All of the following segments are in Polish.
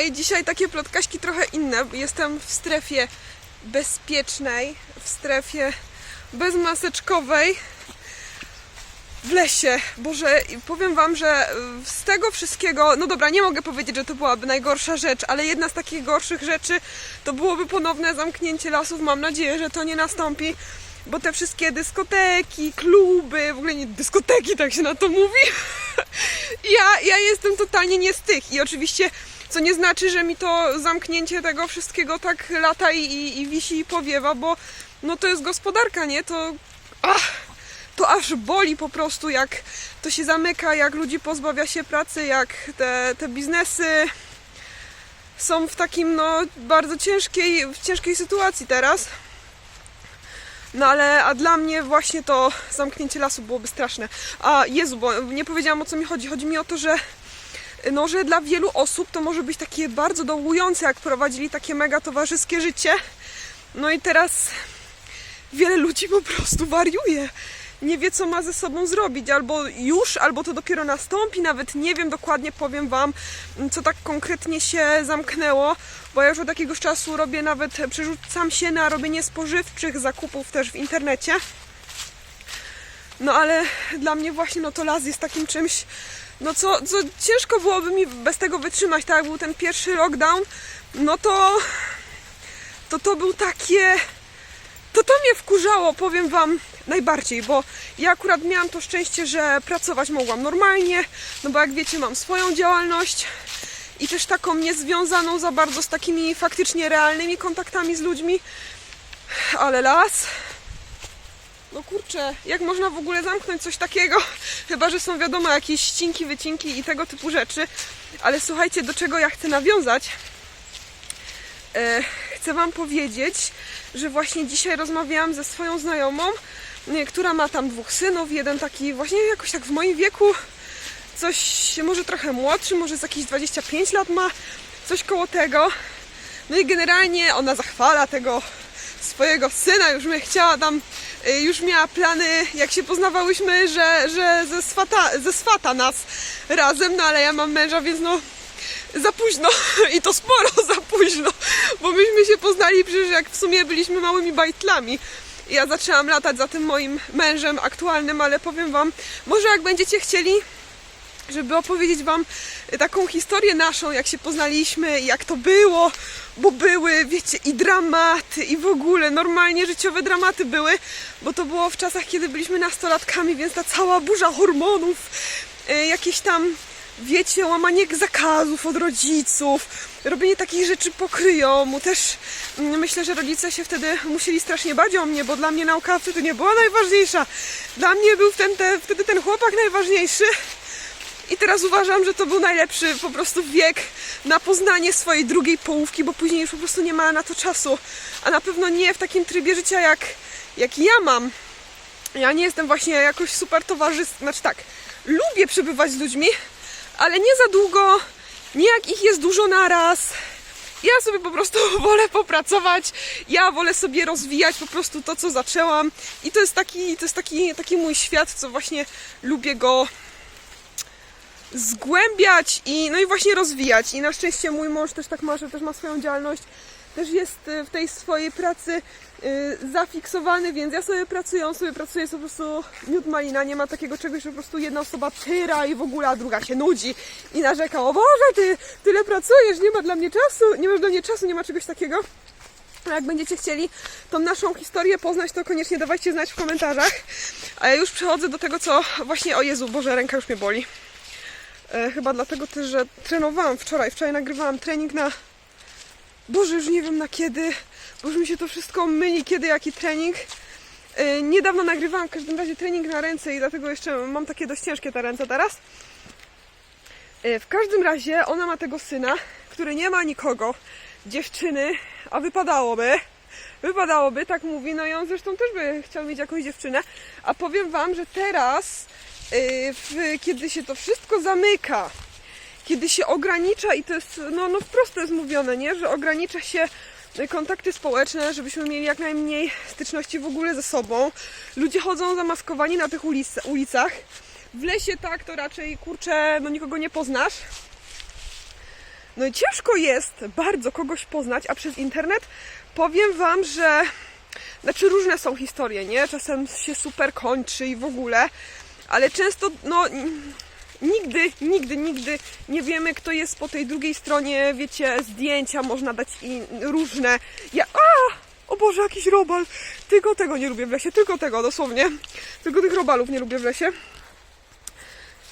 dzisiaj, dzisiaj takie plotkaśki trochę inne. Jestem w strefie bezpiecznej, w strefie bezmaseczkowej w lesie. Boże, powiem wam, że y, z tego wszystkiego, no dobra, nie mogę powiedzieć, że to byłaby najgorsza rzecz, ale jedna z takich gorszych rzeczy to byłoby ponowne zamknięcie lasów. Mam nadzieję, że to nie nastąpi, bo te wszystkie dyskoteki, kluby, w ogóle nie dyskoteki, tak się na to mówi. ja, ja jestem totalnie nie z tych i oczywiście co nie znaczy, że mi to zamknięcie tego wszystkiego tak lata i, i, i wisi i powiewa, bo no to jest gospodarka, nie? To... Ach, to aż boli po prostu, jak to się zamyka, jak ludzi pozbawia się pracy, jak te, te biznesy są w takim no bardzo ciężkiej, w ciężkiej sytuacji teraz. No ale a dla mnie właśnie to zamknięcie lasu byłoby straszne. A Jezu, bo nie powiedziałam o co mi chodzi. Chodzi mi o to, że no, że dla wielu osób to może być takie bardzo dołujące, jak prowadzili takie mega towarzyskie życie. No i teraz wiele ludzi po prostu wariuje. Nie wie, co ma ze sobą zrobić, albo już, albo to dopiero nastąpi. Nawet nie wiem dokładnie, powiem Wam, co tak konkretnie się zamknęło, bo ja już od jakiegoś czasu robię nawet, przerzucam się na robienie spożywczych zakupów też w internecie. No ale dla mnie właśnie no to las jest takim czymś, no co, co ciężko byłoby mi bez tego wytrzymać, tak? Jak był ten pierwszy lockdown, no to to to był takie to to mnie wkurzało, powiem Wam, najbardziej, bo ja akurat miałam to szczęście, że pracować mogłam normalnie, no bo jak wiecie, mam swoją działalność i też taką niezwiązaną za bardzo z takimi faktycznie realnymi kontaktami z ludźmi, ale las, no kurczę, jak można w ogóle zamknąć coś takiego? Chyba, że są wiadomo jakieś ścinki, wycinki i tego typu rzeczy. Ale słuchajcie, do czego ja chcę nawiązać? E, chcę Wam powiedzieć, że właśnie dzisiaj rozmawiałam ze swoją znajomą, e, która ma tam dwóch synów. Jeden taki właśnie jakoś tak w moim wieku, coś może trochę młodszy, może z jakieś 25 lat ma, coś koło tego. No i generalnie ona zachwala tego swojego syna, już mnie chciała tam, już miała plany, jak się poznawałyśmy, że, że ze, swata, ze swata nas razem, no ale ja mam męża, więc no za późno i to sporo za późno, bo myśmy się poznali przecież jak w sumie byliśmy małymi bajtlami. Ja zaczęłam latać za tym moim mężem aktualnym, ale powiem Wam, może jak będziecie chcieli, żeby opowiedzieć Wam taką historię naszą, jak się poznaliśmy, jak to było, bo były, wiecie, i dramaty, i w ogóle normalnie życiowe dramaty były, bo to było w czasach, kiedy byliśmy nastolatkami, więc ta cała burza hormonów, y, jakieś tam, wiecie, łamanie zakazów od rodziców, robienie takich rzeczy pokryjomu, też mm, myślę, że rodzice się wtedy musieli strasznie bać o mnie, bo dla mnie nauka wtedy nie była najważniejsza. Dla mnie był ten, te, wtedy ten chłopak najważniejszy. I teraz uważam, że to był najlepszy po prostu wiek na poznanie swojej drugiej połówki, bo później już po prostu nie ma na to czasu. A na pewno nie w takim trybie życia, jak, jak ja mam. Ja nie jestem właśnie jakoś super towarzystwem. Znaczy tak, lubię przebywać z ludźmi, ale nie za długo, nie jak ich jest dużo naraz. Ja sobie po prostu wolę popracować, ja wolę sobie rozwijać po prostu to, co zaczęłam. I to jest taki, to jest taki, taki mój świat, co właśnie lubię go zgłębiać i no i właśnie rozwijać. I na szczęście mój mąż też tak ma, że też ma swoją działalność, też jest y, w tej swojej pracy y, zafiksowany, więc ja sobie pracuję, on sobie pracuje, jest po prostu miód malina, nie ma takiego czegoś, że po prostu jedna osoba tyra i w ogóle, a druga się nudzi i narzeka, o Boże, ty tyle pracujesz, nie ma dla mnie czasu, nie masz dla mnie czasu, nie ma czegoś takiego. A jak będziecie chcieli tą naszą historię poznać, to koniecznie dawajcie znać w komentarzach. A ja już przechodzę do tego, co właśnie, o Jezu, Boże, ręka już mnie boli. E, chyba dlatego też, że trenowałam wczoraj. Wczoraj nagrywałam trening na. Boże, już nie wiem na kiedy, bo już mi się to wszystko myli, kiedy jaki trening. E, niedawno nagrywałam w każdym razie trening na ręce i dlatego jeszcze mam takie dość ciężkie te ręce teraz. E, w każdym razie ona ma tego syna, który nie ma nikogo, dziewczyny, a wypadałoby. Wypadałoby, tak mówi, no i on zresztą też by chciał mieć jakąś dziewczynę. A powiem Wam, że teraz w, kiedy się to wszystko zamyka, kiedy się ogranicza i to jest, no, no wprost jest mówione, nie? że ogranicza się kontakty społeczne, żebyśmy mieli jak najmniej styczności w ogóle ze sobą. Ludzie chodzą zamaskowani na tych ulic, ulicach. W lesie tak, to raczej kurczę, no nikogo nie poznasz. No i ciężko jest bardzo kogoś poznać, a przez internet powiem Wam, że znaczy różne są historie, nie? Czasem się super kończy i w ogóle, ale często, no nigdy, nigdy, nigdy nie wiemy, kto jest po tej drugiej stronie, wiecie, zdjęcia można dać i różne. Ja, a! O Boże, jakiś robal! Tylko tego nie lubię w lesie, tylko tego, dosłownie. Tylko tych robalów nie lubię w lesie.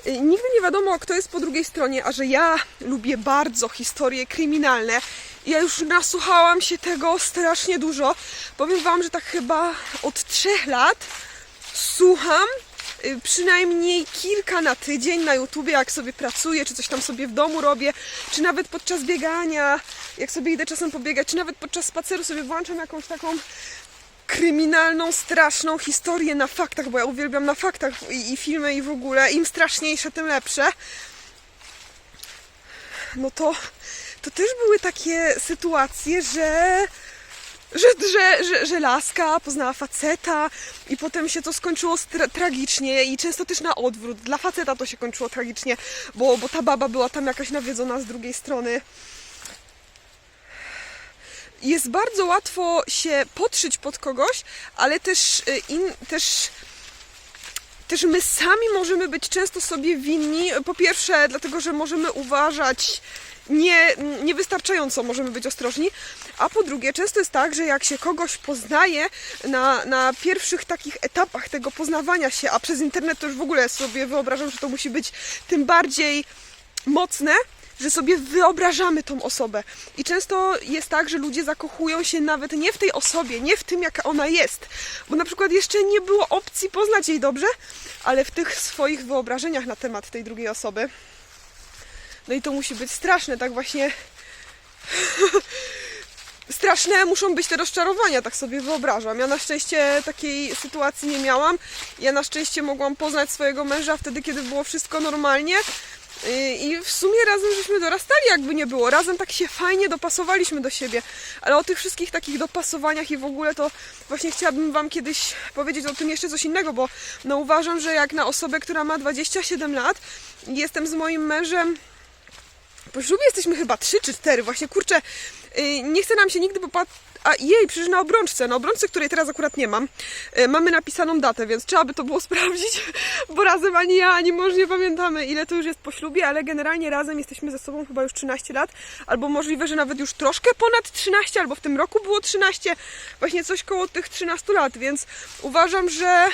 Nigdy nie wiadomo, kto jest po drugiej stronie, a że ja lubię bardzo historie kryminalne. Ja już nasłuchałam się tego strasznie dużo. Powiem Wam, że tak chyba od trzech lat słucham przynajmniej kilka na tydzień na YouTubie, jak sobie pracuję, czy coś tam sobie w domu robię, czy nawet podczas biegania, jak sobie idę czasem pobiegać, czy nawet podczas spaceru sobie włączam jakąś taką kryminalną, straszną historię na faktach, bo ja uwielbiam na faktach i, i filmy i w ogóle. Im straszniejsze, tym lepsze. No to, to też były takie sytuacje, że że, że, że, że laska poznała faceta i potem się to skończyło stra- tragicznie i często też na odwrót. Dla faceta to się kończyło tragicznie, bo, bo ta baba była tam jakaś nawiedzona z drugiej strony. Jest bardzo łatwo się podszyć pod kogoś, ale też, y, in, też też my sami możemy być często sobie winni. Po pierwsze, dlatego, że możemy uważać nie, niewystarczająco możemy być ostrożni, a po drugie, często jest tak, że jak się kogoś poznaje na, na pierwszych takich etapach tego poznawania się, a przez internet to już w ogóle sobie wyobrażam, że to musi być tym bardziej mocne, że sobie wyobrażamy tą osobę. I często jest tak, że ludzie zakochują się nawet nie w tej osobie, nie w tym, jaka ona jest. Bo na przykład jeszcze nie było opcji poznać jej dobrze, ale w tych swoich wyobrażeniach na temat tej drugiej osoby. No i to musi być straszne, tak właśnie. Straszne muszą być te rozczarowania, tak sobie wyobrażam. Ja na szczęście takiej sytuacji nie miałam. Ja na szczęście mogłam poznać swojego męża wtedy, kiedy było wszystko normalnie. I w sumie razem żeśmy dorastali, jakby nie było. Razem tak się fajnie dopasowaliśmy do siebie. Ale o tych wszystkich takich dopasowaniach i w ogóle to właśnie chciałabym Wam kiedyś powiedzieć o tym jeszcze coś innego, bo no uważam, że jak na osobę, która ma 27 lat, jestem z moim mężem po ślubie jesteśmy chyba 3 czy 4, właśnie kurczę, yy, nie chce nam się nigdy popatrzeć. A jej, przecież na obrączce, na obrączce, której teraz akurat nie mam, yy, mamy napisaną datę, więc trzeba by to było sprawdzić, bo razem ani ja, ani mąż nie pamiętamy, ile to już jest po ślubie, ale generalnie razem jesteśmy ze sobą chyba już 13 lat, albo możliwe, że nawet już troszkę ponad 13, albo w tym roku było 13, właśnie coś koło tych 13 lat, więc uważam, że,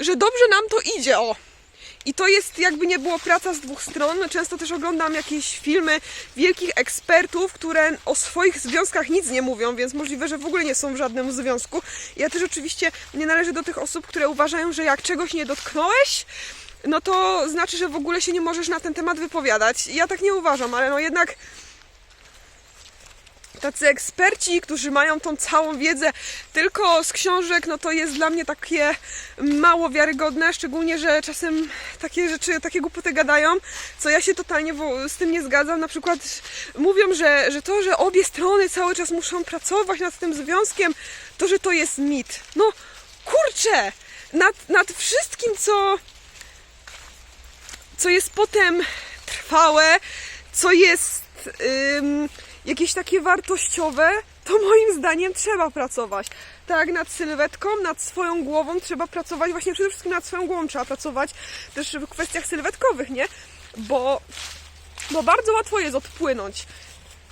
że dobrze nam to idzie, o. I to jest jakby nie było praca z dwóch stron. Często też oglądam jakieś filmy wielkich ekspertów, które o swoich związkach nic nie mówią, więc możliwe, że w ogóle nie są w żadnym związku. Ja też oczywiście nie należę do tych osób, które uważają, że jak czegoś nie dotknąłeś, no to znaczy, że w ogóle się nie możesz na ten temat wypowiadać. Ja tak nie uważam, ale no jednak tacy eksperci, którzy mają tą całą wiedzę tylko z książek, no to jest dla mnie takie mało wiarygodne, szczególnie, że czasem takie rzeczy, takie głupoty gadają, co ja się totalnie z tym nie zgadzam. Na przykład mówią, że, że to, że obie strony cały czas muszą pracować nad tym związkiem, to, że to jest mit. No kurczę! Nad, nad wszystkim, co, co jest potem trwałe, co jest jakieś takie wartościowe, to moim zdaniem trzeba pracować. Tak, nad sylwetką, nad swoją głową trzeba pracować, właśnie przede wszystkim nad swoją głową trzeba pracować, też w kwestiach sylwetkowych, nie? Bo, bo bardzo łatwo jest odpłynąć.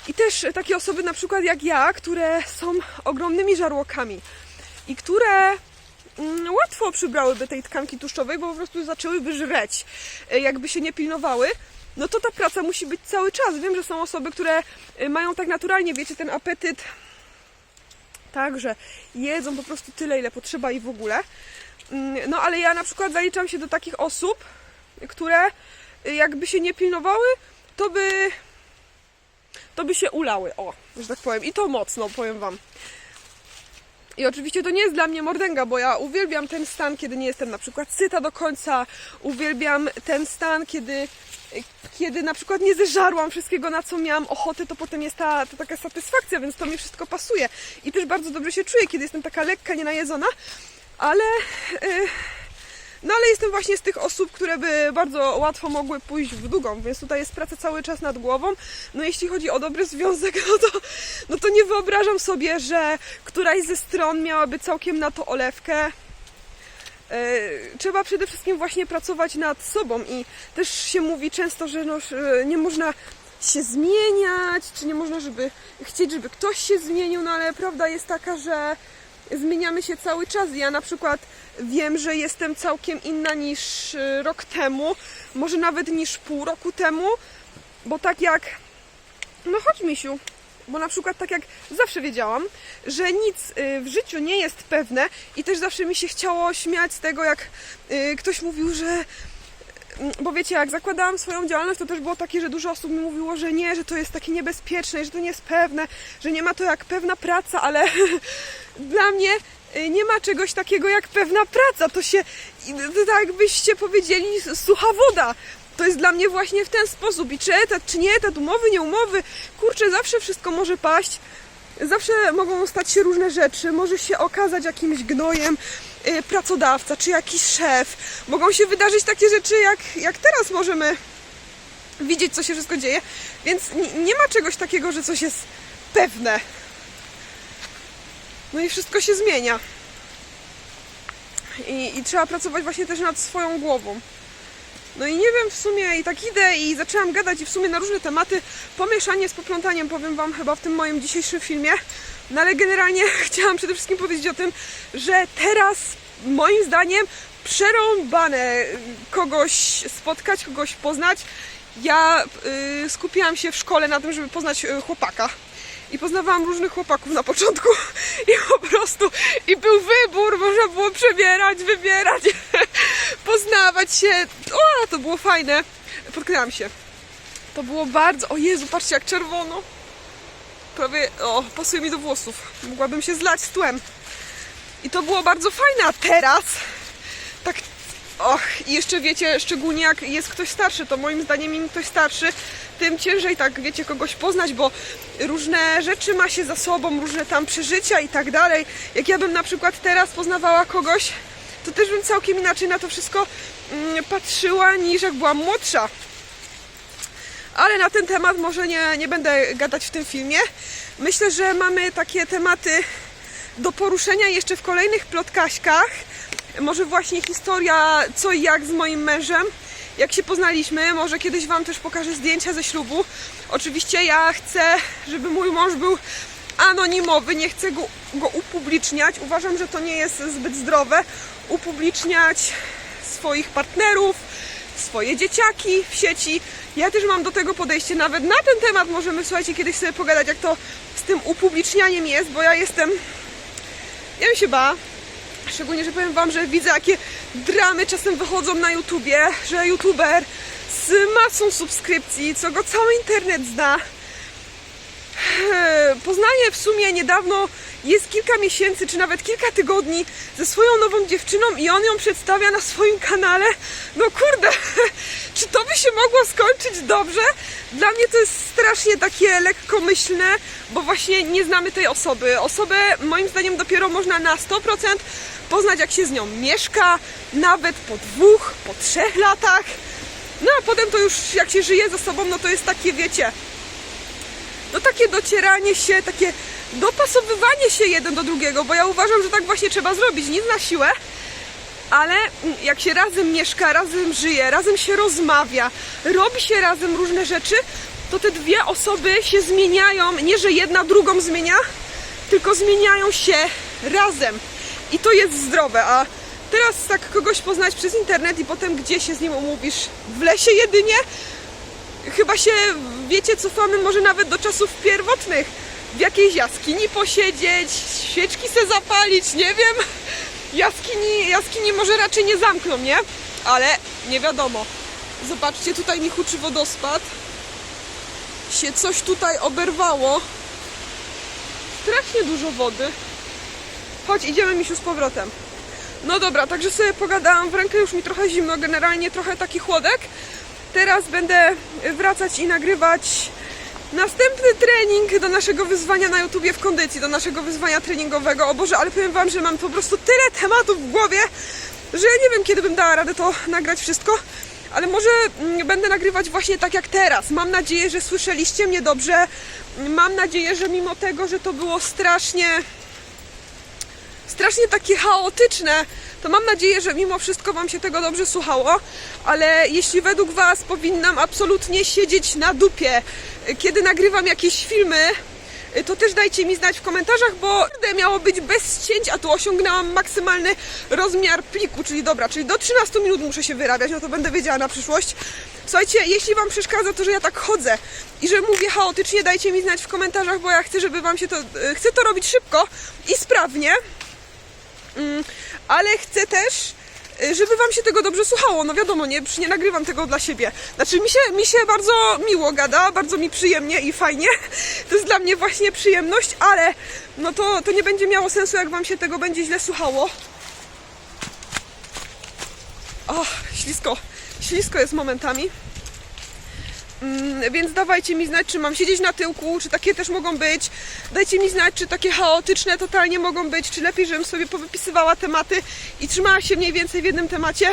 I też takie osoby na przykład jak ja, które są ogromnymi żarłokami i które mm, łatwo przybrałyby tej tkanki tłuszczowej, bo po prostu zaczęłyby żreć, e, jakby się nie pilnowały, no to ta praca musi być cały czas. Wiem, że są osoby, które e, mają tak naturalnie, wiecie, ten apetyt tak, że jedzą po prostu tyle, ile potrzeba i w ogóle. Mm, No ale ja na przykład zaliczam się do takich osób, które y, jakby się nie pilnowały, to by to by się ulały, o, że tak powiem. I to mocno, powiem Wam. I oczywiście to nie jest dla mnie mordęga, bo ja uwielbiam ten stan, kiedy nie jestem na przykład syta do końca. Uwielbiam ten stan, kiedy, kiedy na przykład nie zeżarłam wszystkiego, na co miałam ochotę, to potem jest ta, ta taka satysfakcja, więc to mi wszystko pasuje. I też bardzo dobrze się czuję, kiedy jestem taka lekka, nienajedzona, ale... Yy, No ale jestem właśnie z tych osób, które by bardzo łatwo mogły pójść w długą, więc tutaj jest praca cały czas nad głową. No jeśli chodzi o dobry związek, no to, no to nie wyobrażam sobie, że któraś ze stron miałaby całkiem na to olewkę. E, Trzeba przede wszystkim właśnie pracować nad sobą i też się mówi często, że no, nie można się zmieniać, czy nie można, żeby chcieć, żeby ktoś się zmienił, no ale prawda jest taka, że zmieniamy się cały czas. Ja na przykład wiem, że jestem całkiem inna niż y, rok temu, może nawet niż pół roku temu, bo tak jak. No chodź, misiu. Bo na przykład tak jak zawsze wiedziałam, że nic y, w życiu nie jest pewne i też zawsze mi się chciało śmiać z tego, jak y, ktoś mówił, że bo wiecie, jak zakładałam swoją działalność, to też było takie, że dużo osób mi mówiło, że nie, że to jest takie niebezpieczne, że to nie jest pewne, że nie ma to jak pewna praca, ale dla mnie y, nie ma czegoś takiego jak pewna praca. To się, tak jakbyście powiedzieli, sucha woda. To jest dla mnie właśnie w ten sposób. I czy etat, czy nie etat, umowy, nie umowy, kurczę, zawsze wszystko może paść. Zawsze mogą stać się różne rzeczy. Może się okazać jakimś gnojem y, pracodawca, czy jakiś szef. Mogą się wydarzyć takie rzeczy, jak, jak teraz możemy widzieć, co się wszystko dzieje. Więc nie, ma czegoś takiego, że coś jest pewne. No i wszystko się zmienia. I, I trzeba pracować właśnie też nad swoją głową. No i nie wiem, w sumie i tak idę i zaczęłam gadać i w sumie na różne tematy. Pomieszanie z poplątaniem powiem Wam chyba w tym moim dzisiejszym filmie. No ale generalnie chciałam przede wszystkim powiedzieć o tym, że teraz moim zdaniem przerąbane kogoś spotkać, kogoś poznać. Ja y, skupiłam się w szkole na tym, żeby poznać y, chłopaka. I poznawałam różnych chłopaków na początku i po prostu i był wybór, można było przebierać, wybierać, poznawać się. O, to było fajne. Potknęłam się. To było bardzo. O Jezu, patrzcie jak czerwono. Prawie. O, pasuje mi do włosów. Mogłabym się zlać z tłem. I to było bardzo fajne, a teraz tak. Och, i jeszcze wiecie, szczególnie jak jest ktoś starszy, to moim zdaniem im ktoś starszy, tym ciężej tak, wiecie, kogoś poznać, bo różne rzeczy ma się za sobą, różne tam przeżycia i tak dalej. Jak ja bym na przykład teraz poznawała kogoś, to też bym całkiem inaczej na to wszystko mm, patrzyła niż jak byłam młodsza. Ale na ten temat może nie, nie będę gadać w tym filmie. Myślę, że mamy takie tematy do poruszenia jeszcze w kolejnych plotkaśkach. Może właśnie historia co i jak z moim mężem, jak się poznaliśmy. Może kiedyś Wam też pokażę zdjęcia ze ślubu. Oczywiście ja chcę, żeby mój mąż był anonimowy, nie chcę go, go upubliczniać. Uważam, że to nie jest zbyt zdrowe. Upubliczniać swoich partnerów, swoje dzieciaki w sieci. Ja też mam do tego podejście. Nawet na ten temat możemy, słuchajcie, kiedyś sobie pogadać, jak to z tym upublicznianiem jest, bo ja jestem. Ja bym się bała. Szczególnie, że powiem Wam, że widzę, jakie dramy czasem wychodzą na YouTubie, że YouTuber z masą subskrypcji, co go cały internet zna. Poznaję w sumie niedawno, jest kilka miesięcy, czy nawet kilka tygodni ze swoją nową dziewczyną i on ją przedstawia na swoim kanale. No kurde, czy to by się mogło skończyć dobrze? Dla mnie to jest strasznie takie lekkomyślne, bo właśnie nie znamy tej osoby. Osobę moim zdaniem dopiero można na 100% poznać jak się z nią mieszka, nawet po dwóch, po trzech latach. No a potem to już jak się żyje ze sobą, no to jest takie, wiecie, no takie docieranie się, takie dopasowywanie się jeden do drugiego, bo ja uważam, że tak właśnie trzeba zrobić, nic na siłę, ale jak się razem mieszka, razem żyje, razem się rozmawia, robi się razem różne rzeczy, to te dwie osoby się zmieniają, nie że jedna drugą zmienia, tylko zmieniają się razem i to jest zdrowe, a teraz tak kogoś poznać przez internet i potem gdzie się z nim umówisz? W lesie jedynie? chyba się, wiecie, cofamy może nawet do czasów pierwotnych. W jakiejś jaskini posiedzieć, świeczki se zapalić, nie wiem. Jaskini, jaskini może raczej nie zamkną, nie? Ale nie wiadomo. Zobaczcie, tutaj mi huczy wodospad. Się coś tutaj oberwało. Strasznie dużo wody. Chodź, idziemy misiu z powrotem. No dobra, także sobie pogadałam. W rękę już mi trochę zimno, generalnie trochę taki chłodek. Teraz będę wracać i nagrywać następny trening do naszego wyzwania na YouTubie w kondycji, do naszego wyzwania treningowego. O Boże, ale powiem Wam, że mam po prostu tyle tematów w głowie, że nie wiem, kiedy bym dała radę to nagrać wszystko, ale może mm, będę nagrywać właśnie tak jak teraz. Mam nadzieję, że słyszeliście mnie dobrze. Mam nadzieję, że mimo tego, że to było strasznie strasznie takie chaotyczne, to mam nadzieję, że mimo wszystko Wam się tego dobrze słuchało, ale jeśli według Was powinnam absolutnie siedzieć na dupie, kiedy nagrywam jakieś filmy, to też dajcie mi znać w komentarzach, bo miało być bez cięć, a tu osiągnęłam maksymalny rozmiar pliku, czyli dobra, czyli do 13 minut muszę się wyrabiać, no to będę wiedziała na przyszłość. Słuchajcie, jeśli Wam przeszkadza to, że ja tak chodzę i że mówię chaotycznie, dajcie mi znać w komentarzach, bo ja chcę, żeby Wam się to, e, chcę to robić szybko i sprawnie, ale chcę też, y, żeby Wam się tego dobrze słuchało. No wiadomo, nie, nie nagrywam tego dla siebie. Znaczy mi się, mi się bardzo miło gada, bardzo mi przyjemnie i fajnie. To jest dla mnie właśnie przyjemność, ale no to, to nie będzie miało sensu, jak Wam się tego będzie źle słuchało. O, ślisko, ślisko jest momentami. Mm, więc dawajcie mi znać, czy mam siedzieć na tyłku, czy takie też mogą być. Dajcie mi znać, czy takie chaotyczne totalnie mogą być, czy lepiej, żebym sobie powypisywała tematy i trzymała się mniej więcej w jednym temacie.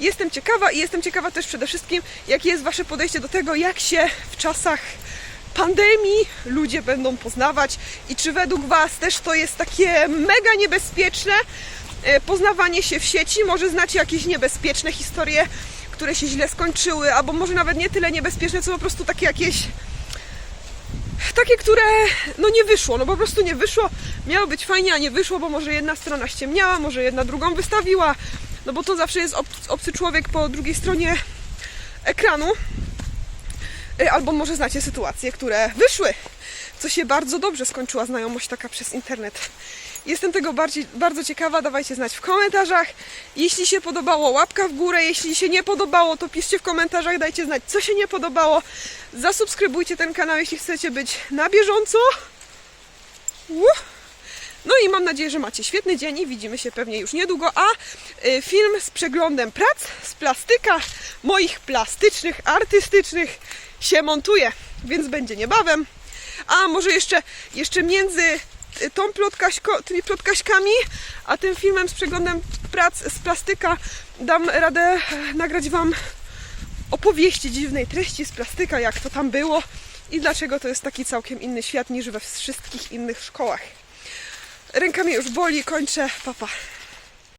Jestem ciekawa i jestem ciekawa też przede wszystkim, jakie jest Wasze podejście do tego, jak się w czasach pandemii ludzie będą poznawać i czy według Was też to jest takie mega niebezpieczne e, poznawanie się w sieci. Może znacie jakieś niebezpieczne historie, które się źle skończyły, albo może nawet nie tyle niebezpieczne, co po prostu takie jakieś takie, które no nie wyszło, no po prostu nie wyszło. Miało być fajnie, a nie wyszło, bo może jedna strona ściemniała, może jedna drugą wystawiła, no bo to zawsze jest ob obcy człowiek po drugiej stronie ekranu. Y, Albo może znacie sytuacje, które wyszły, co się bardzo dobrze skończyła znajomość taka przez internet. Jestem tego bardziej, bardzo ciekawa, dawajcie znać w komentarzach. Jeśli się podobało, łapka w górę. Jeśli się nie podobało, to piszcie w komentarzach, dajcie znać, co się nie podobało. Zasubskrybujcie ten kanał, jeśli chcecie być na bieżąco. No i mam nadzieję, że macie świetny dzień i widzimy się pewnie już niedługo. A y, film z przeglądem prac z plastyka, moich plastycznych, artystycznych się montuje, więc będzie niebawem. A może jeszcze, jeszcze między tą plotkaśko, tymi plotkaśkami, a tym filmem z przeglądem prac z plastyka dam radę e, nagrać Wam opowieści dziwnej treści z plastyka, jak to tam było i dlaczego to jest taki całkiem inny świat niż we wszystkich innych szkołach. Ręka mnie już boli, kończę, papa.